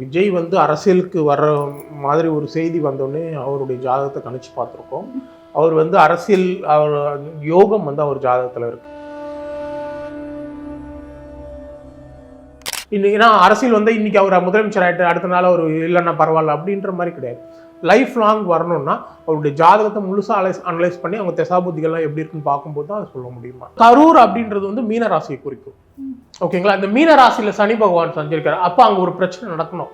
விஜய் வந்து அரசியலுக்கு வர்ற மாதிரி ஒரு செய்தி வந்தோடனே அவருடைய ஜாதகத்தை கணிச்சு பார்த்துருக்கோம். அவர் வந்து அரசியல் அவர் யோகம் வந்து அவர் ஜாதகத்தில் இருக்கு. இன்னைக்கு ஏன்னா அரசியல் வந்து இன்னைக்கு அவர் முதலமைச்சர் ஆகிட்டு அடுத்த நாள் அவர் இல்லைன்னா பரவாயில்ல அப்படின்ற மாதிரி கிடையாது. லைஃப் லாங் வரணும்னா அவருடைய ஜாதகத்தை முழுசாக அலைஸ் அனலைஸ் பண்ணி அவங்க தசாபுத்திகள்லாம் எப்படி இருக்குன்னு பார்க்கும்போது தான் அதை சொல்ல முடியுமா? கரூர் அப்படின்றது வந்து மீன ராசியை குறிக்கும். ஓகேங்களா? இந்த மீன ராசியில் சனி பகவான் சஞ்சிருக்காரு அப்போ அங்கே ஒரு பிரச்சனை நடக்கணும்.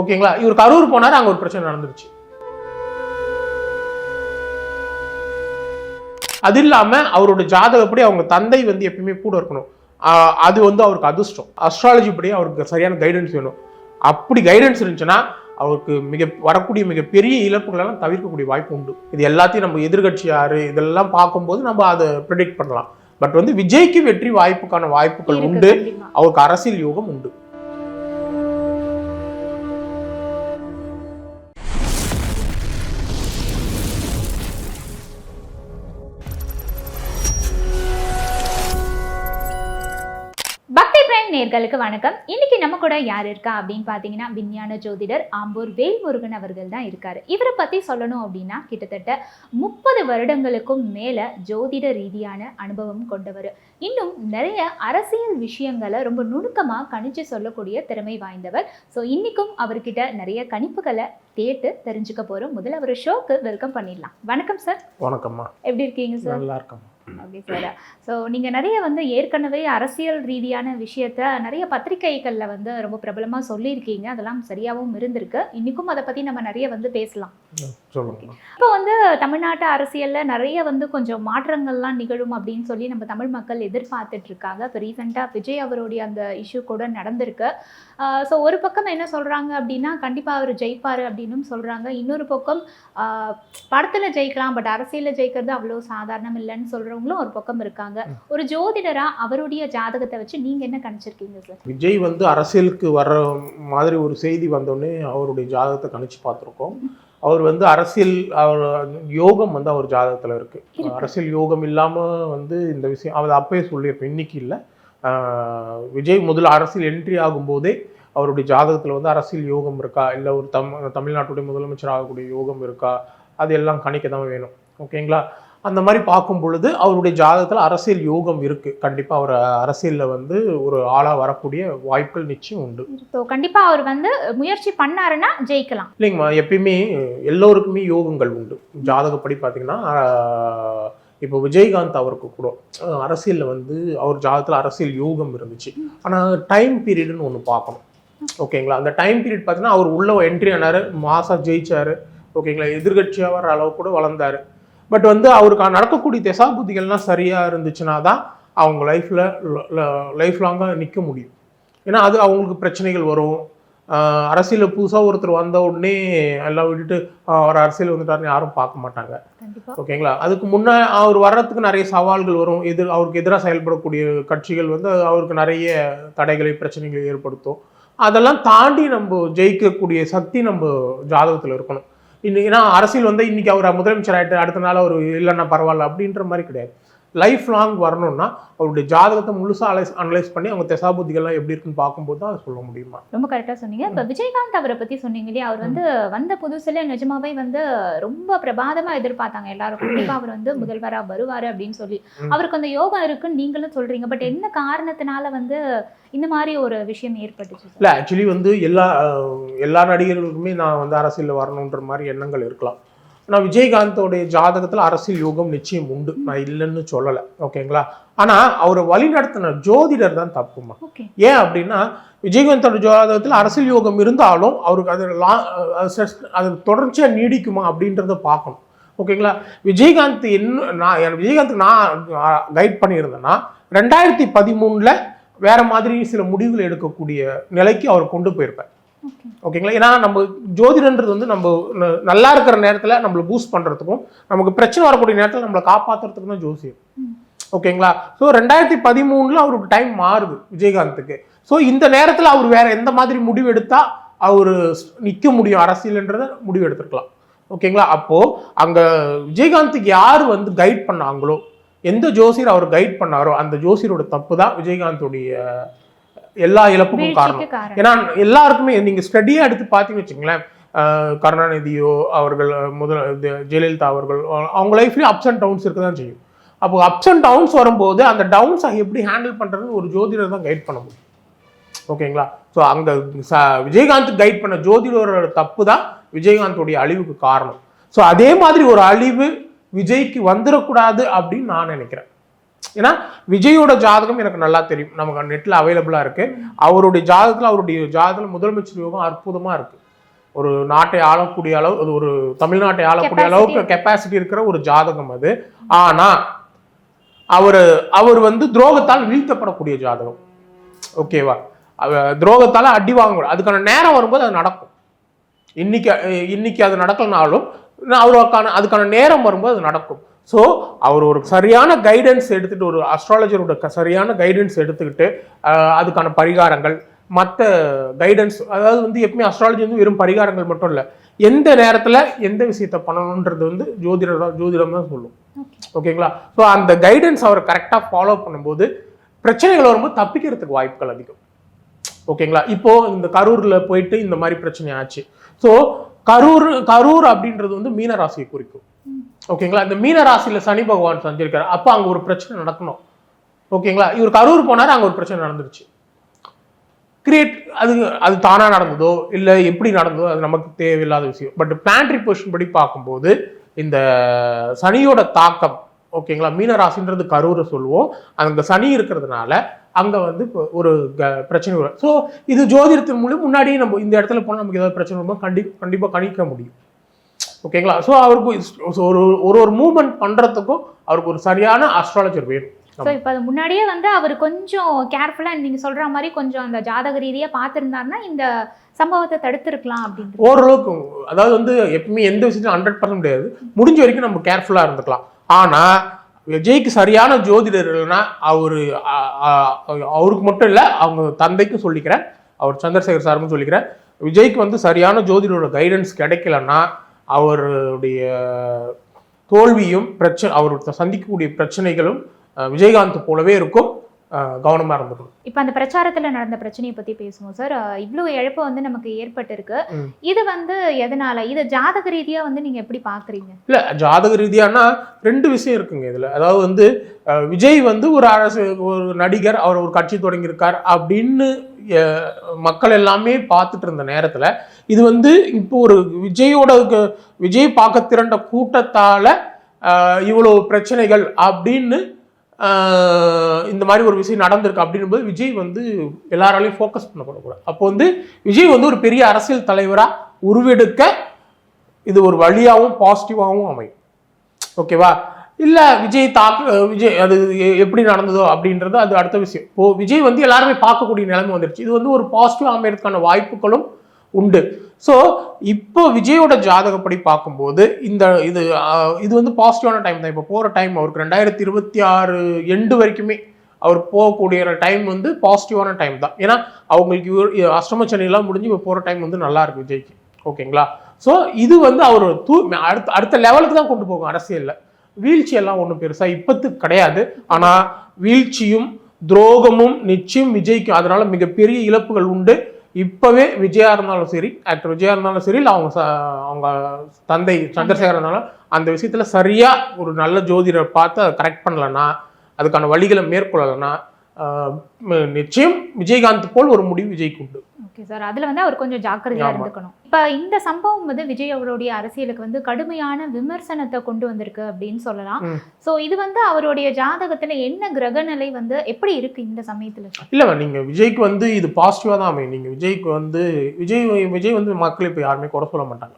ஓகேங்களா? இவர் கரூர் போனாரு அங்க ஒரு பிரச்சனை நடந்துருச்சு. அது இல்லாம அவரோட ஜாதகப்படி அவங்க தந்தை வந்து எப்பயுமே கூட இருக்கணும். அது வந்து அவருக்கு அதிர்ஷ்டம். அஸ்ட்ராலஜி படி அவருக்கு சரியான கைடன்ஸ் வேணும். அப்படி கைடன்ஸ் இருந்துச்சுன்னா அவருக்கு மிக வரக்கூடிய மிகப்பெரிய இழப்புகளெல்லாம் தவிர்க்கக்கூடிய வாய்ப்பு உண்டு. இது எல்லாத்தையும் நம்ம எதிர்கட்சி யாரு இதெல்லாம் பார்க்கும்போது நம்ம அதை ப்ரிடிக்ட் பண்ணலாம். பட் வந்து விஜய்க்கு வெற்றி வாய்ப்புக்கான வாய்ப்புகள் உண்டு. அவருக்கு அரசியல் யோகம் உண்டு. நேர்களுக்கு வணக்கம். இன்னைக்கு நம்ம கூட யார் இருக்கா அப்படின்னு பார்த்தீங்கன்னா விஞ்ஞான ஜோதிடர் ஆம்பூர் வேல்முருகன் அவர்கள் தான் இருக்காரு. இவரை பத்தி சொல்லணும் அப்படின்னா கிட்டத்தட்ட முப்பது வருடங்களுக்கும் மேல ஜோதிட ரீதியான அனுபவம் கொண்டவர். இன்னும் நிறைய அரசியல் விஷயங்களை ரொம்ப நுணுக்கமா கணிச்சு சொல்லக்கூடிய திறமை வாய்ந்தவர். ஸோ இன்னைக்கும் அவர்கிட்ட நிறைய கணிப்புகளை கேட்டு தெரிஞ்சுக்க போறோம். முதல்ல அவர் ஷோக்கு வெல்கம் பண்ணிடலாம். வணக்கம் சார் வணக்கம்மா. எப்படி இருக்கீங்க சார் நல்லா இருக்கம்மா. ஓகே சார் ஸோ நீங்கள் நிறைய வந்து ஏற்கனவே அரசியல் ரீதியான விஷயத்த நிறைய பத்திரிகைகளில் வந்து ரொம்ப பிரபலமாக சொல்லியிருக்கீங்க. அதெல்லாம் சரியாகவும் இருந்திருக்கு. இன்றைக்கும் அதை பற்றி நம்ம நிறைய வந்து பேசலாம். இப்போ வந்து தமிழ்நாட்டு அரசியலில் நிறைய வந்து கொஞ்சம் மாற்றங்கள்லாம் நிகழும் அப்படின்னு சொல்லி நம்ம தமிழ் மக்கள் எதிர்பார்த்துட்டு இருக்காங்க. இப்போ ரீசெண்டாக விஜய் அவருடைய அந்த இஷ்யூ கூட நடந்திருக்கு. ஸோ ஒரு பக்கம் என்ன சொல்கிறாங்க அப்படின்னா கண்டிப்பாக அவர் ஜெயிப்பார் அப்படின்னும் சொல்கிறாங்க இன்னொரு பக்கம் படத்தில் ஜெயிக்கலாம் பட் அரசியலில் ஜெயிக்கிறது அவ்வளோ சாதாரணம் இல்லைன்னு சொல்கிறவங்களும் ஒரு பக்கம் இருக்காங்க. ஒரு ஜோதிடராக அவருடைய ஜாதகத்தை வச்சு நீங்கள் என்ன கணிச்சிருக்கீங்க சார்? விஜய் வந்து அரசியலுக்கு வர்ற மாதிரி ஒரு செய்தி வந்தோடனே அவருடைய ஜாதகத்தை கணிச்சு பார்த்துருக்கோம். அவர் வந்து அரசியல் அவர் யோகம் வந்து அவர் ஜாதகத்தில் இருக்கு. இருக்கு. அரசியல் யோகம் இல்லாம வந்து இந்த விஷயம் அவர் அப்பயே சொல்லியிருப்பேன் இன்னைக்கு இல்லை. விஜய் முதல்ல அரசியல் என்ட்ரி ஆகும்போதே அவருடைய ஜாதகத்தில் வந்து அரசியல் யோகம் இருக்கா? இல்லை ஒரு தம் தமிழ்நாட்டுடைய முதலமைச்சர் ஆகக்கூடிய யோகம் இருக்கா? அது எல்லாம் கணிக்க தான் வேணும். ஓகேங்களா? அந்த மாதிரி பார்க்கும் பொழுது அவருடைய ஜாதகத்தில் அரசியல் யோகம் இருக்கு. கண்டிப்பாக அவர் அரசியலில் வந்து ஒரு ஆளாக வரக்கூடிய வாய்ப்புகள் நிச்சயம் உண்டு. ஸோ கண்டிப்பாக அவர் வந்து முயற்சி பண்ணாருன்னா ஜெயிக்கலாம். இல்லைங்கம்மா எப்பயுமே எல்லோருக்குமே யோகங்கள் உண்டு. ஜாதகப்படி பார்த்தீங்கன்னா இப்போ விஜயகாந்த் அவருக்கு கூட அரசியல்ல வந்து அவர் ஜாதகத்தில் அரசியல் யோகம் இருந்துச்சு. ஆனால் டைம் பீரியட்னு ஒன்று பார்க்கணும். ஓகேங்களா? அந்த டைம் பீரியட் பார்த்தீங்கன்னா அவர் உள்ள என்ட்ரி ஆனார் மாசா ஜெயிச்சாரு. ஓகேங்களா? எதிர்கட்சியாக வர அளவு கூட வளர்ந்தாரு. பட் வந்து அவருக்கு நடக்கக்கூடிய திசாபுத்திகள்லாம் சரியாக இருந்துச்சுன்னா தான் அவங்க லைஃப்பில் லைஃப் லாங்காக நிற்க முடியும். ஏன்னா அது அவங்களுக்கு பிரச்சனைகள் வரும். அரசியல்ல புதுசாக ஒருத்தர் வந்த உடனே எல்லாம் விட்டுட்டு அவர் அரசியல் வந்துட்டாருன்னு யாரும் பார்க்க மாட்டாங்க. ஓகேங்களா? அதுக்கு முன்னே அவர் வர்றதுக்கு நிறைய சவால்கள் வரும். எதிர் அவருக்கு எதிராக செயல்படக்கூடிய கட்சிகள் வந்து அவருக்கு நிறைய தடைகளை பிரச்சனைகளை ஏற்படுத்தும். அதெல்லாம் தாண்டி நம்ம ஜெயிக்கக்கூடிய சக்தி நம்ம ஜாதகத்தில் இருக்கணும். இன்னைக்கு ஏன்னா அரசியல் வந்து இன்னைக்கு அவர் முதலமைச்சர் ஆகிட்டு அடுத்த நாள் அவர் இல்லைன்னா பரவாயில்ல அப்படின்ற மாதிரி கிடையாது. லைஃப் லாங் வரணும்னா அவருடைய ஜாதகத்தை முழுசாக அனலைஸ் அனலைஸ் பண்ணி அவங்க தெசாபுத்திகள்லாம் எப்படி இருக்குன்னு பார்க்கும்போது தான் அதை சொல்ல முடியுமா? ரொம்ப கரெக்டாக சொன்னீங்க. இப்போ விஜயகாந்த் அவரை பற்றி சொன்னீங்க இல்லையா? அவர் வந்து வந்த புதுசுல நிஜமாவே வந்து ரொம்ப பிரபாதமாக எதிர்பார்த்தாங்க எல்லாரும். கண்டிப்பாக அவர் வந்து முதல்வராக வருவார் அப்படின்னு சொல்லி. அவருக்கு அந்த யோகம் இருக்குன்னு நீங்களும் சொல்றீங்க. பட் என்ன காரணத்தினால வந்து இந்த மாதிரி ஒரு விஷயம் ஏற்பட்டுச்சு இல்லை ஆக்சுவலி வந்து எல்லா எல்லா நடிகர்களுக்குமே நான் வந்து அரசியலில் வரணுன்ற மாதிரி எண்ணங்கள் இருக்கலாம். ஆனால் விஜயகாந்தோடைய ஜாதகத்தில் அரசியல் யோகம் நிச்சயம் உண்டு. நான் இல்லைன்னு சொல்லலை. ஓகேங்களா? ஆனால் அவரை வழிநடத்தின ஜோதிடர் தான் தப்புமா ஏன் அப்படின்னா விஜயகாந்தோட ஜாதகத்தில் அரசியல் யோகம் இருந்தாலும் அவருக்கு அது லா- அது தொடர்ச்சியாக நீடிக்குமா அப்படின்றத பார்க்கணும். ஓகேங்களா? விஜயகாந்த் என்ன நான் விஜயகாந்த் நான் கைட் பண்ணியிருந்தேன்னா ரெண்டாயிரத்தி பதிமூணில் வேற மாதிரி சில முடிவுகள் எடுக்கக்கூடிய நிலைக்கு அவர் கொண்டு போயிருப்பேன் ஓகேங்களா ஏன்னா நம்ம ஜோதிடன்றது வந்து நம்ம நல்லா இருக்கிற நேரத்தில் நம்மளை பூஸ்ட் பண்ணுறதுக்கும் நமக்கு பிரச்சனை வரக்கூடிய நேரத்தில் நம்மளை காப்பாற்றுறதுக்கும் தான் ஜோசியம். ஓகேங்களா ஸோ ரெண்டாயிரத்தி பதிமூணில் அவருக்கு டைம் மாறுது விஜயகாந்துக்கு. ஸோ இந்த நேரத்தில் அவர் வேற எந்த மாதிரி முடிவு எடுத்தா அவர் நிற்க முடியும் அரசியல்ன்றத முடிவு எடுத்திருக்கலாம். ஓகேங்களா அப்போ அங்க விஜயகாந்துக்கு யார் வந்து கைட் பண்ணாங்களோ எந்த ஜோசியர் அவர் கைட் பண்ணாரோ அந்த ஜோசியரோட தப்பு தான் விஜயகாந்துடைய எல்லா இழப்புக்கும் காரணம். ஏன்னா எல்லாருக்குமே நீங்க ஸ்டடியா எடுத்து பார்த்தீங்கன்னு வச்சுங்களேன் கருணாநிதியோ அவர்கள் முதல் ஜெயலலிதா அவர்கள் அவங்க லைஃப்லயும் அப்ஸ் அண்ட் டவுன்ஸ் இருக்க தான் செய்யும். அப்போ அப்ஸ் அண்ட் டவுன்ஸ் வரும்போது அந்த டவுன்ஸை எப்படி ஹேண்டில் பண்றதுன்னு ஒரு ஜோதிடர் தான் கைட் பண்ண முடியும். ஓகேங்களா? ஸோ அங்க ச விஜயகாந்த் கைட் பண்ண ஜோதிடரோட தப்பு தான் விஜயகாந்தோடைய அழிவுக்கு காரணம். ஸோ அதே மாதிரி ஒரு அழிவு விஜய்க்கு வந்துடக்கூடாது அப்படின்னு நான் நினைக்கிறேன். ஏன்னா விஜயோட ஜாதகம் எனக்கு நல்லா தெரியும். நமக்கு நெட்ல அவைலபிளா இருக்கு. அவருடைய ஜாதகத்துல அவருடைய ஜாதகத்துல முதலமைச்சர் யோகம் அற்புதமா இருக்கு. ஒரு நாட்டை ஆளக்கூடிய அளவு அது ஒரு தமிழ்நாட்டை ஆளக்கூடிய அளவுக்கு. கெப்பாசிட்டி இருக்கிற ஒரு ஜாதகம் அது. ஆனா அவர் அவர் வந்து துரோகத்தால் வீழ்த்தப்படக்கூடிய ஜாதகம். ஓகேவா? துரோகத்தால அடி வாங்க அதுக்கான நேரம் வரும்போது அது நடக்கும். இன்னைக்கு இன்னைக்கு அது நடக்கலனாலும் அவருக்கான அதுக்கான நேரம் வரும்போது அது நடக்கும். ஸோ அவர் ஒரு சரியான கைடன்ஸ் எடுத்துட்டு ஒரு அஸ்ட்ராலஜரோட சரியான கைடன்ஸ் எடுத்துக்கிட்டு அதுக்கான பரிகாரங்கள் மற்ற கைடன்ஸ் அதாவது வந்து எப்பவுமே அஸ்ட்ராலஜி வந்து வெறும் பரிகாரங்கள் மட்டும் இல்லை எந்த நேரத்தில் எந்த விஷயத்த பண்ணணுன்றது வந்து ஜோதிடர் தான் ஜோதிடம் தான் சொல்லும். ஓகேங்களா ஸோ அந்த கைடன்ஸ் அவர் கரெக்டாக ஃபாலோ பண்ணும்போது பிரச்சனைகள் வரும்போது தப்பிக்கிறதுக்கு வாய்ப்புகள் அதிகம். ஓகேங்களா இப்போ இந்த கரூர்ல போயிட்டு இந்த மாதிரி பிரச்சனை ஆச்சு. ஸோ கரூர் கரூர் அப்படின்றது வந்து மீன ராசியை குறிக்கும். ஓகேங்களா? இந்த மீன ராசியில் சனி பகவான் சஞ்சரிக்காரு அப்போ அங்கே ஒரு பிரச்சனை நடக்கணும். ஓகேங்களா? இவர் கரூர் போனார் அங்கே ஒரு பிரச்சனை நடந்துருச்சு. கிரியேட் அது அது தானாக நடந்ததோ இல்லை எப்படி நடந்ததோ அது நமக்கு தேவையில்லாத விஷயம். பட் பிளான்ட்ரி பொசிஷன் படி பார்க்கும்போது இந்த சனியோட தாக்கம் ஓகேங்களா? மீனராசின்றது கரூரை சொல்லுவோம். அந்த சனி இருக்கிறதுனால அங்கே வந்து இப்போ ஒரு க- பிரச்சனை வரும். ஸோ இது ஜோதிடத்தின் மூலம் முன்னாடியே நம்ம இந்த இடத்துல போனால் நமக்கு ஏதாவது பிரச்சனை வரும்போது கண்டி கண்டிப்பாக கணிக்க முடியும். ஓகேங்களா? ஸோ அவருக்கு ஒரு ஒரு ஒரு மூவ்மெண்ட் பண்றதுக்கும் அவருக்கு ஒரு சரியான அஸ்ட்ராலஜர் வேணும். ஸோ இப்போ அது முன்னாடியே வந்து அவர் கொஞ்சம் கேர்ஃபுல்லாக நீங்கள் சொல்ற மாதிரி கொஞ்சம் அந்த ஜாதக ரீதியாக பார்த்துருந்தாருன்னா இந்த சம்பவத்தை தடுத்திருக்கலாம் அப்படின்றது ஓரளவுக்கு அதாவது வந்து எப்பவுமே எந்த விஷயத்தையும் ஹண்ட்ரட் பர்சன்ட் முடியாது. முடிஞ்ச வரைக்கும் நம்ம கேர்ஃபுல்லாக இருந்துக்கலாம். ஆனா விஜய்க்கு சரியான ஜோதிடர் இல்லைன்னா அவரு அவருக்கு மட்டும் இல்லை அவங்க தந்தைக்கும் சொல்லிக்கிறேன். அவர் சந்திரசேகர் சாருக்கும் சொல்லிக்கிறேன். விஜய்க்கு வந்து சரியான ஜோதிடரோட கைடன்ஸ் கிடைக்கலன்னா அவருடைய தோல்வியும் பிரச்சனை அவர் சந்திக்கக்கூடிய பிரச்சனைகளும் விஜயகாந்த் போலவே இருக்கும். அஹ், கவனமா இருந்துக்கணும். இப்போ அந்த பிரச்சாரத்தில் நடந்த பிரச்சனையை பற்றி பேசுவோம் சார். இவ்வளோ இழப்பு வந்து நமக்கு ஏற்பட்டிருக்கு. இது வந்து எதனால? இது ஜாதக ரீதியாக வந்து நீங்கள் எப்படி பார்க்குறீங்க இல்ல ஜாதக ரீதியானா ரெண்டு விஷயம் இருக்குங்க இதில். அதாவது வந்து விஜய் வந்து ஒரு அரசு ஒரு நடிகர் அவர் ஒரு கட்சி தொடங்கியிருக்கார் அப்படின்னு மக்கள் எல்லாமே பார்த்துட்டு இருந்த நேரத்தில் இது வந்து இப்போ ஒரு விஜயோட விஜய் பார்க்க திரண்ட கூட்டத்தால் இவ்வளோ பிரச்சனைகள் அப்படின்னு இந்த மாதிரி ஒரு விஷயம் நடந்திருக்கு அப்படின்னும் போது விஜய் வந்து எல்லாராலையும் ஃபோக்கஸ் பண்ணப்படக்கூடாது அப்போ வந்து விஜய் வந்து ஒரு பெரிய அரசியல் தலைவராக உருவெடுக்க இது ஒரு வழியாகவும் பாசிட்டிவாகவும் அமையும். ஓகேவா? இல்லை விஜய் தாக்கு விஜய் அது எ- எப்படி நடந்ததோ அப்படின்றது அது அடுத்த விஷயம். இப்போ விஜய் வந்து எல்லாருமே பார்க்கக்கூடிய நிலைமை வந்துடுச்சு இது வந்து ஒரு பாசிட்டிவ் அமையறதுக்கான வாய்ப்புகளும் உண்டு. ஸோ இப்போ விஜயோட ஜாதகப்படி பார்க்கும்போது இந்த இது இது வந்து பாசிட்டிவான டைம் தான். இப்போ போகிற டைம் அவருக்கு ரெண்டாயிரத்தி இருபத்தி ஆறு எண்டு வரைக்குமே அவர் போகக்கூடிய டைம் வந்து பாசிட்டிவான டைம் தான். ஏன்னா அவங்களுக்கு அஷ்டம சனிலாம் முடிஞ்சு இப்போ போகிற டைம் வந்து நல்லா இருக்கு விஜய்க்கு. ஓகேங்களா? ஸோ இது வந்து அவர் தூ அடுத்த அடுத்த லெவலுக்கு தான் கொண்டு போகும் அரசியலில். வீழ்ச்சி எல்லாம் ஒன்றும் பெருசாக இப்போத்துக்கு கிடையாது. ஆனால் வீழ்ச்சியும் துரோகமும் நிச்சயம் விஜய்க்கும் அதனால மிகப்பெரிய இழப்புகள் உண்டு. இப்போவே விஜயா இருந்தாலும் சரி ஆக்டர் விஜயா இருந்தாலும் சரி இல்லை அவங்க ச- அவங்க தந்தை சந்திரசேகர் இருந்தாலும் அந்த விஷயத்தில் சரியாக ஒரு நல்ல ஜோதிடர் பார்த்து அதை கரெக்ட் பண்ணலன்னா அதுக்கான வழிகளை மேற்கொள்ளலைன்னா நிச்சயம் விஜயகாந்த் போல் ஒரு முடிவு விஜய்க்கு உண்டு. ஓகே சார் அதில் வந்து அவர் கொஞ்சம் ஜாக்கிரதையாக. இருந்துக்கணும். இப்போ இந்த சம்பவம் வந்து விஜய் அவருடைய அரசியலுக்கு வந்து கடுமையான விமர்சனத்தை கொண்டு வந்திருக்கு அப்படின்னு சொல்லலாம். ஸோ இது வந்து அவருடைய ஜாதகத்தில் என்ன கிரகநிலை வந்து எப்படி இருக்கு இந்த சமயத்தில் சார் இல்லைங்க நீங்க விஜய்க்கு வந்து இது பாசிட்டிவாக தான் அமையும். நீங்க விஜய்க்கு வந்து விஜய் விஜய் வந்து மக்கள் இப்போ யாருமே குறை சொல்ல மாட்டாங்க.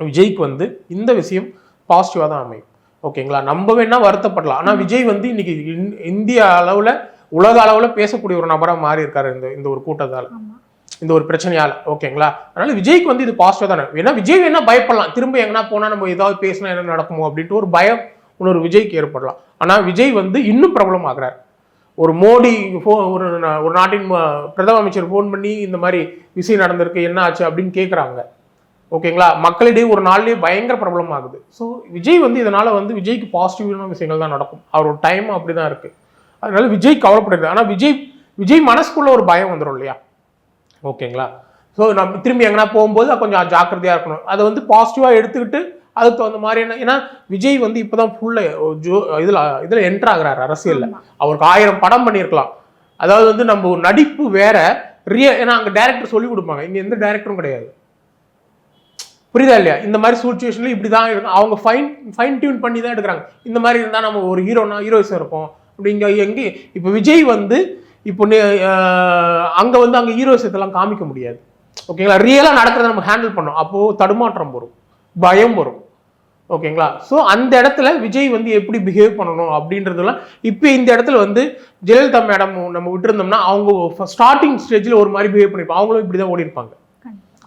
விஜய்க்கு வந்து இந்த விஷயம் பாசிட்டிவாக தான் அமையும். ஓகேங்களா? நம்ம வேணா வருத்தப்படலாம். ஆனா விஜய் வந்து இன்னைக்கு இந்- இந்திய அளவுல உலக அளவுல பேசக்கூடிய ஒரு நபரா மாறி இருக்காரு இந்த இந்த ஒரு கூட்டத்தால. இந்த ஒரு பிரச்சனையால. ஓகேங்களா? அதனால விஜய்க்கு வந்து இது பாசிட்டிவ் தானே? வேணா விஜய் வேணா பயப்படலாம். திரும்ப எங்கன்னா போனா நம்ம ஏதாவது பேசினா என்ன நடக்குமோ அப்படின்ட்டு ஒரு பயம் இன்னொரு விஜய்க்கு ஏற்படலாம். ஆனா விஜய் வந்து இன்னும் பிரபலம் ஆகுறாரு. ஒரு மோடி ஃபோ ஒரு ஒரு நாட்டின் பிரதம அமைச்சர் ஃபோன் பண்ணி இந்த மாதிரி விஷயம் நடந்திருக்கு என்ன ஆச்சு அப்படின்னு கேட்குறாங்க ஓகேங்களா? மக்களிடையே ஒரு நாள்லயே பயங்கர பிரபலம் ஆகுது. ஸோ விஜய் வந்து இதனால வந்து விஜய்க்கு பாசிட்டிவான விஷயங்கள் தான் நடக்கும். அவரோட டைம் அப்படிதான் இருக்கு. அதனால விஜய் கவலைப்படுறது ஆனா விஜய் விஜய் மனசுக்குள்ள ஒரு பயம் வந்துடும் இல்லையா? ஓகேங்களா? ஸோ நம்ம திரும்பி எங்கன்னா போகும்போது கொஞ்சம் ஜாக்கிரதையா இருக்கணும். அதை வந்து பாசிட்டிவா எடுத்துக்கிட்டு அதுக்கு தகுந்த மாதிரி என்ன ஏன்னா விஜய் வந்து இப்போதான் ஃபுல்ல ஜோ இதில் இதில் என்டர் ஆகுறாரு அரசியல்ல. அவருக்கு ஆயிரம் படம் பண்ணியிருக்கலாம். அதாவது வந்து நம்ம ஒரு நடிப்பு வேற ரிய ஏன்னா அங்கே டேரக்டர் சொல்லி கொடுப்பாங்க. இங்கே எந்த டேரக்டரும் கிடையாது. புரியுதா இல்லையா? இந்த மாதிரி சுச்சுவேஷன்ல இப்படி தான் இருக்கும் அவங்க ஃபைன் ஃபைன் டியூன் பண்ணி தான் எடுக்கிறாங்க. இந்த மாதிரி இருந்தால் நம்ம ஒரு ஹீரோனா ஹீரோஸ் இருப்போம். அப்படிங்க எங்கே இப்போ விஜய் வந்து இப்போ அங்கே வந்து அங்கே ஹீரோயிசத்தெல்லாம் காமிக்க முடியாது. ஓகேங்களா ரியலாக நடக்கிறத நம்ம ஹேண்டில் பண்ணோம் அப்போது தடுமாற்றம் வரும். பயம் வரும். ஓகேங்களா ஸோ அந்த இடத்துல விஜய் வந்து எப்படி பிஹேவ் பண்ணணும் அப்படின்றதெல்லாம் இப்போ இந்த இடத்துல வந்து ஜெயலலிதா மேடம் நம்ம விட்டுருந்தோம்னா அவங்க ஸ்டார்டிங் ஸ்டேஜில் ஒரு மாதிரி பிஹேவ் பண்ணியிருப்பாங்க அவங்களும் இப்படி தான் ஓடி இருப்பாங்க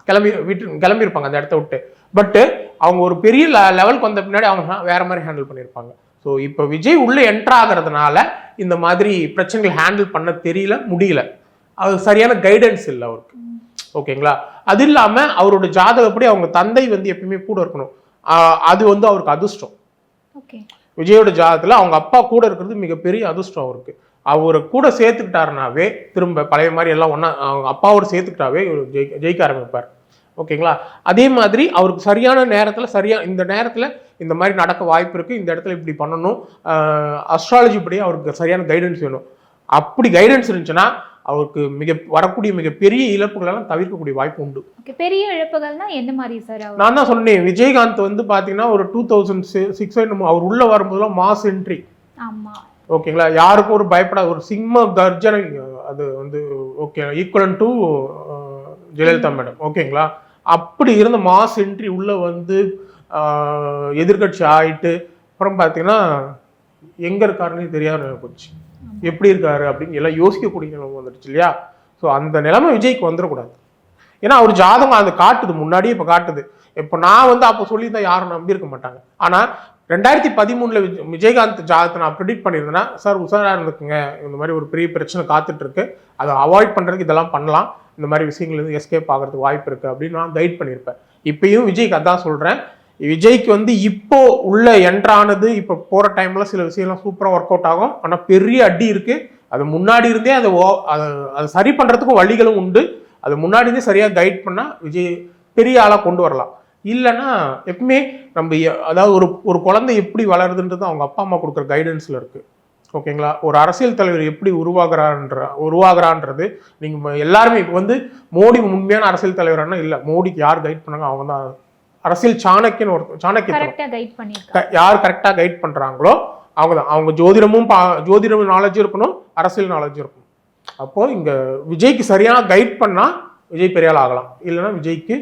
கிளம்பி விட்டு கிளம்பியிருப்பாங்க அந்த இடத்த விட்டு. பட்டு அவங்க ஒரு பெரிய லெவலுக்கு வந்த பின்னாடி அவங்க வேற மாதிரி ஹேண்டில் பண்ணியிருப்பாங்க. ஸோ இப்போ விஜய் உள்ள என்ட்ரு ஆகிறதுனால இந்த மாதிரி பிரச்சனைகள் ஹேண்டில் பண்ண தெரியல முடியல. அது சரியான கைடன்ஸ் இல்லை அவருக்கு. ஓகேங்களா? அது இல்லாமல் அவரோட ஜாதகப்படி அவங்க தந்தை வந்து எப்பயுமே கூட இருக்கணும். அது வந்து அவருக்கு அதிர்ஷ்டம். ஓகே. விஜயோட ஜாதகத்தில் அவங்க அப்பா கூட இருக்கிறது மிகப்பெரிய அதிர்ஷ்டம் அவருக்கு. அவரை கூட சேர்த்துக்கிட்டாருனாவே திரும்ப பழைய மாதிரி எல்லாம் ஒன்றா அவங்க அப்பாவோட சேர்த்துக்கிட்டாவே இவர் ஜெயிக்க ஜெயிக்க ஆரம்பிப்பார். ஓகேங்களா? அதே மாதிரி அவருக்கு சரியான நேரத்தில் சரியா இந்த நேரத்தில் இந்த மாதிரி நடக்க வாய்ப்பு இருக்குது இந்த இடத்துல இப்படி பண்ணணும். அஸ்ட்ராலஜி படி அவருக்கு சரியான கைடன்ஸ் வேணும். அப்படி கைடன்ஸ் இருந்துச்சுன்னா அவருக்கு மிக வரக்கூடிய மிகப்பெரிய இழப்புகளெல்லாம் தவிர்க்கக்கூடிய வாய்ப்பு உண்டு. பெரிய இழப்புகள்னா என்ன மாதிரி சார் நான் தான் சொன்னேன் விஜயகாந்த் வந்து பார்த்தீங்கன்னா ஒரு டூ தௌசண்ட் சிக்ஸ் அவர் உள்ள வரும்போதெல்லாம் மாஸ் என்ட்ரி ஆமா. ஓகேங்களா? யாருக்கும் ஒரு பயப்படாத ஒரு சிம்ம கர்ஜனை அது வந்து okay equivalent to Jayalalithaa madam. ஓகேங்களா? அப்படி இருந்த மாஸ் என்ட்ரி உள்ள வந்து எதிர்கட்சி ஆயிட்டு அப்புறம் பார்த்தீங்கன்னா எங்க இருக்காருன்னு தெரியாம போச்சு எப்படி இருக்காரு அப்படின்னு எல்லாம் யோசிக்கக்கூடிய நிலைமை வந்துடுச்சு இல்லையா? ஸோ அந்த நிலைமை விஜய்க்கு வந்துடக்கூடாது. ஏன்னா அவர் ஜாதகம் அது காட்டுது முன்னாடியே இப்போ காட்டுது. இப்போ நான் வந்து அப்போ சொல்லியிருந்தா யாரும் நம்பியிருக்க மாட்டாங்க. ஆனால் ரெண்டாயிரத்தி பதிமூணில் விஜய் விஜயகாந்த் ஜாதகத்தை நான் ப்ரிடிக்ட் பண்ணியிருந்தேன்னா சார் உசாராக இருந்துக்குங்க. இந்த மாதிரி ஒரு பெரிய பிரச்சனை காத்துட்ருக்கு. அதை அவாய்ட் பண்ணுறதுக்கு இதெல்லாம் பண்ணலாம். இந்த மாதிரி விஷயங்கள்லேருந்து எஸ்கேப் ஆகிறதுக்கு வாய்ப்பு இருக்குது அப்படின்னு நான் கைட் பண்ணியிருப்பேன். இப்பயும் விஜய்க்கு அதான் சொல்கிறேன் விஜய்க்கு வந்து இப்போ உள்ள என்ட்ரானது இப்போ போகிற டைமில் சில விஷயம்லாம் சூப்பராக ஒர்க் அவுட் ஆகும். ஆனால் பெரிய அடி இருக்குது அது முன்னாடி இருந்தே அதை ஓ அதை அதை சரி பண்ணுறதுக்கும் வழிகளும் உண்டு. அது முன்னாடி இருந்தே சரியாக கைட் பண்ணால் விஜய் பெரிய ஆளாக கொண்டு வரலாம். இல்லைன்னா எப்பவுமே நம்ம அதாவது ஒரு ஒரு குழந்தை எப்படி வளருதுன்றது அவங்க அப்பா அம்மா கொடுக்குற கைடன்ஸ்ல இருக்கு. ஓகேங்களா? ஒரு அரசியல் தலைவர் எப்படி உருவாகிறான்ற உருவாகிறான்றது நீங்க ம- எல்லாருமே இப்போ வந்து மோடி உண்மையான அரசியல் தலைவரானா இல்லை. மோடிக்கு யார் கைட் பண்ணாங்க அவங்க தான் அரசியல் சாணக்கியன்னு ஒரு க- யார் கரெக்டாக கைட் பண்றாங்களோ அவங்க தான். அவங்க ஜோதிடமும் பா ஜோதிடம் நாலேஜ் இருக்கணும் அரசியல் நாலேஜ் இருக்கணும். அப்போ இங்க விஜய்க்கு சரியான கைட் பண்ணா விஜய் பெரியாள் ஆகலாம். இல்லைன்னா விஜய்க்கு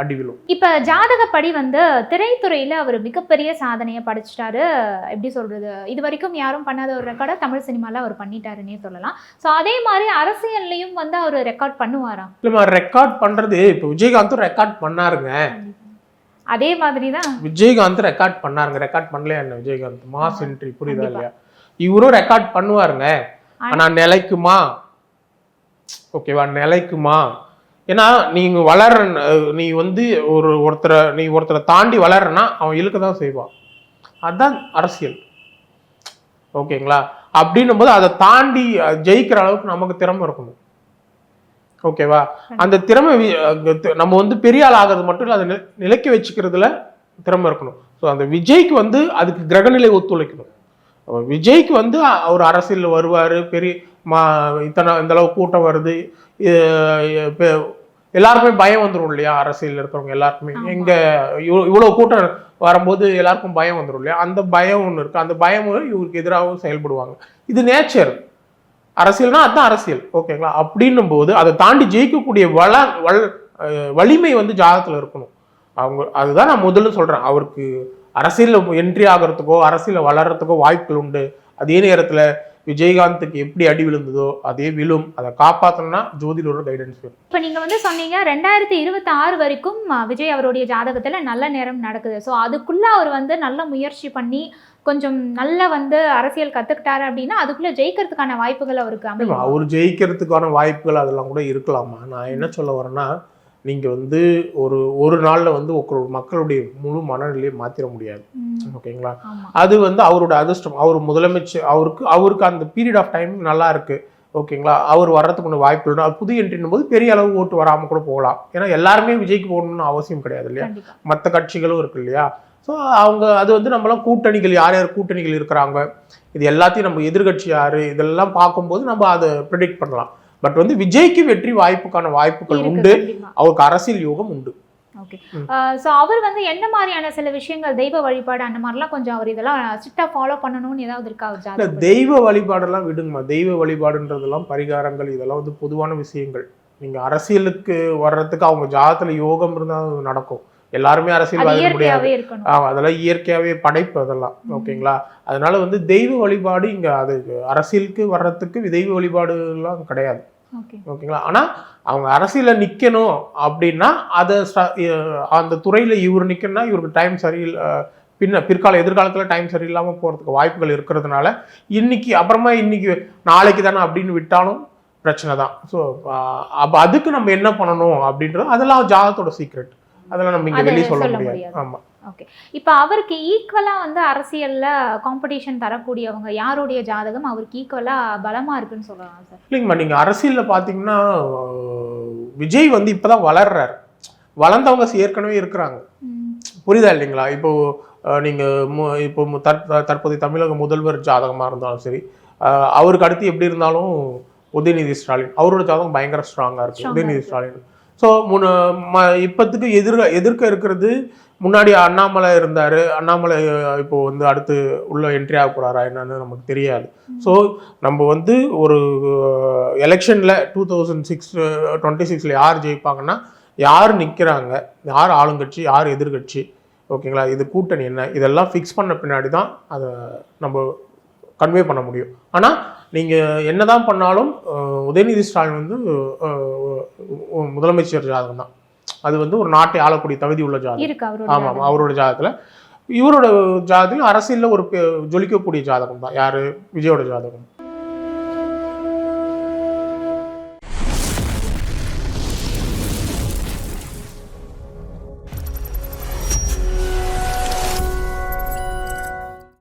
அடி விழும். இப்ப ஜாதகப்படி வந்து திரைத்துறையில அவர் மிகப்பெரிய சாதனையை படைச்சிட்டாரு. எப்படி சொல்றது? இது வரைக்கும் யாரும் பண்ணாத ஒரு ரெக்கார்டை தமிழ் சினிமால அவர் பண்ணிட்டாருன்னே சொல்லலாம். சோ அதே மாதிரி அரசியல்லையும் வந்து அவர் ரெக்கார்ட் பண்ணுவாராம் இல்லைம்மா ரெக்கார்ட் பண்றது இப்போ விஜயகாந்தும் ரெக்கார்ட் பண்ணாருங்க. அதே மாதிரி தான் விஜயகாந்த் ரெக்கார்ட் பண்ணாருங்க. ரெக்கார்ட் பண்ணலையா என்ன விஜயகாந்த்? மாஸ் என்ட்ரி புரியுதா. இல்லையா? இவரும் ரெக்கார்ட் பண்ணுவாருங்க. ஆனா நிலைக்குமா? ஓகேவா நிலைக்குமா? ஏன்னா நீங்கள் வளர நீ வந்து ஒரு ஒருத்தரை நீ ஒருத்தரை தாண்டி வளரனா அவன் இழுக்க தான் செய்வான். அதுதான் அரசியல். ஓகேங்களா? அப்படின்னும் போது அதை தாண்டி ஜெயிக்கிற அளவுக்கு நமக்கு திறமை இருக்கணும். ஓகேவா? அந்த திறமை நம்ம வந்து பெரிய ஆள் ஆகிறது மட்டும் இல்லை அதை நிலைக்க வச்சுக்கிறதுல திறமை இருக்கணும். ஸோ அந்த விஜய்க்கு வந்து அதுக்கு கிரகநிலை ஒத்துழைக்கணும். விஜய்க்கு வந்து அவர் அரசியல் வருவார் பெரிய மா இத்தனை இந்த அளவு கூட்டம் வருது. எல்லாருக்குமே பயம் வந்துடும் இல்லையா? அரசியல் இருக்கிறவங்க எல்லாருக்குமே. எங்க இவ்வளோ இவ்வளோ கூட்டம் வரும்போது எல்லாருக்கும் பயம் வந்துடும் இல்லையா? அந்த பயம் ஒன்று இருக்கு. அந்த பயம் இவருக்கு எதிராகவும் செயல்படுவாங்க. இது நேச்சர் அரசியல்னா அதுதான் அரசியல். ஓகேங்களா அப்படின்னும் போது அதை தாண்டி ஜெயிக்கக்கூடிய வள வல் வலிமை வந்து ஜாதகத்துல இருக்கணும். அவங்க அதுதான் நான் முதல்ல சொல்றேன். அவருக்கு அரசியல்ல என்ட்ரி ஆகிறதுக்கோ அரசியல்ல வளர்றதுக்கோ வாய்ப்புகள் உண்டு. அதே நேரத்துல விஜயகாந்துக்கு எப்படி அடி விழுந்ததோ அதே விழும். அதை காப்பாத்தணும்னா ஜோதிடரோட கைடன்ஸ் வேணும். இப்போ நீங்க வந்து சொன்னீங்க ரெண்டாயிரத்தி இருபத்தி ஆறு வரைக்கும் விஜய் அவருடைய ஜாதகத்துல நல்ல நேரம் நடக்குது. ஸோ அதுக்குள்ள அவர் வந்து நல்ல முயற்சி பண்ணி கொஞ்சம் நல்ல வந்து அரசியல் கத்துக்கிட்டாரு அப்படின்னா அதுக்குள்ள ஜெயிக்கிறதுக்கான வாய்ப்புகள் அவருக்கு அமையும்? அவர் ஜெயிக்கிறதுக்கான வாய்ப்புகள் அதெல்லாம் கூட இருக்கலாமா? நான் என்ன சொல்ல வரேன்னா நீங்க வந்து ஒரு ஒரு நாள்ல வந்து ஒரு மக்களுடைய முழு மனநிலையை மாத்திர முடியாது. ஓகேங்களா? அது வந்து அவரோட அதிர்ஷ்டம். அவர் முதலமைச்சர் அவருக்கு அவருக்கு அந்த பீரியட் ஆஃப் டைம் நல்லா இருக்கு. ஓகேங்களா? அவர் வர்றதுக்கு ஒன்று வாய்ப்பு இல்லை அது புது என்ட்ரின் போது பெரிய அளவு ஓட்டு வராமல் கூட போகலாம். ஏன்னா எல்லாருமே விஜய்க்கு போகணும்னு அவசியம் கிடையாது இல்லையா? மற்ற கட்சிகளும் இருக்கு இல்லையா? ஸோ அவங்க அது வந்து நம்மளாம் கூட்டணிகள் யார் யார் கூட்டணிகள் இருக்கிறாங்க? இது எல்லாத்தையும் நம்ம எதிர்கட்சி யாரு? இதெல்லாம் பார்க்கும்போது நம்ம அதை ப்ரிடிக்ட் பண்ணலாம். பட் வந்து விஜய்க்கு வெற்றி வாய்ப்புக்கான வாய்ப்புகள் உண்டு. அவருக்கு அரசியல் யோகம் உண்டு. ஓகே. ஸோ அவர் வந்து என்ன மாதிரியான சில விஷயங்கள் தெய்வ வழிபாடு அந்த மாதிரிலாம் கொஞ்சம் அவர் இதெல்லாம் ஸ்ட்ரிக்டா ஃபாலோ பண்ணணும்னு ஏதாவது இருக்கா அவர் இல்ல தெய்வ வழிபாடெல்லாம் விடுங்கம்மா. தெய்வ வழிபாடுன்றதெல்லாம் பரிகாரங்கள் இதெல்லாம் வந்து பொதுவான விஷயங்கள். நீங்க அரசியலுக்கு வர்றதுக்கு அவங்க ஜாதத்துல யோகம் இருந்தா அது நடக்கும். எல்லாருமே அது அரசியல் முடியாது. அதெல்லாம் இயற்கையாவே படைப்பு அதெல்லாம். ஓகேங்களா? அதனால வந்து தெய்வ வழிபாடு இங்க அது அரசியலுக்கு வர்றதுக்கு தெய்வ வழிபாடு எல்லாம் கிடையாது. ஓகேங்களா? ஆனா அவங்க அரசியல நிக்கணும் அப்படின்னா அதை அந்த துறையில இவர் நிக்கணும்னா இவருக்கு டைம் சரியில்லை பின்ன பிற்கால எதிர்காலத்துல டைம் சரியில்லாம போறதுக்கு வாய்ப்புகள் இருக்கிறதுனால இன்னைக்கு அப்புறமா இன்னைக்கு நாளைக்கு தானே அப்படின்னு விட்டாலும் பிரச்சனை தான். ஸோ அப்போ அதுக்கு நம்ம என்ன பண்ணணும் அப்படின்றது அதெல்லாம் ஜாதகத்தோட சீக்ரெட் அதெல்லாம் நம்ம இங்க வெளியே சொல்ல முடியாது. முடியாது. ஆமா இப்போ அவருக்கு ஈக்குவலா வந்து அரசியல்ல காம்படிஷன் தரக்கூடியவங்க யாருடைய ஜாதகம்? அவருக்கு ஈக்குவலா பலமா இருக்குன்னு சொல்லலாம் சார் இல்லைங்கம்மா நீங்க அரசியல்ல பாத்தீங்கன்னா அஹ், விஜய் வந்து இப்பதான் வளர்றாரு. வளர்ந்தவங்க ஏற்கனவே இருக்கிறாங்க. புரியுதா இல்லைங்களா? இப்போ அஹ், நீங்க மு- இப்போ தற்போதைய தமிழக முதல்வர் ஜாதகமா இருந்தாலும் சரி அவருக்கு அடுத்து எப்படி இருந்தாலும் உதயநிதி ஸ்டாலின் அவரோட ஜாதகம் பயங்கர ஸ்ட்ராங்கா இருக்கு. Strong ஆ உதயநிதி. ஸ்டாலின். ஸோ முன்ன ம- இப்போத்துக்கு எதிர்க்க எதிர்க்க இருக்கிறது முன்னாடி அண்ணாமலை இருந்தார். அண்ணாமலை இப்போது வந்து அடுத்து உள்ள என்ட்ரி ஆக போகிறாரா என்னன்னு நமக்கு தெரியாது. ஸோ நம்ம வந்து ஒரு எலெக்ஷனில் டூ தௌசண்ட் சிக்ஸ் டுவெண்ட்டி சிக்ஸில் யார் ஜெயிப்பாங்கன்னா யார் நிற்கிறாங்க யார் ஆளுங்கட்சி யார் எதிர்கட்சி ஓகேங்களா? இது கூட்டணி என்ன? இதெல்லாம் ஃபிக்ஸ் பண்ண பின்னாடி தான் அதை நம்ம கன்வே பண்ண முடியும். ஆனால் நீங்கள் என்னதான் பண்ணாலும் அஹ், உதயநிதி ஸ்டாலின் வந்து முதலமைச்சர் ஜாதகம் தான். அது வந்து ஒரு நாட்டை ஆளக்கூடிய தகுதி உள்ள ஜாதகம். ஆமாம். அவரோட ஜாதகத்தில். இவரோட ஜாதகத்தில் அரசியலில் ஒரு ஜொலிக்கக்கூடிய ஜாதகம் தான். யார்? விஜயோட ஜாதகம்.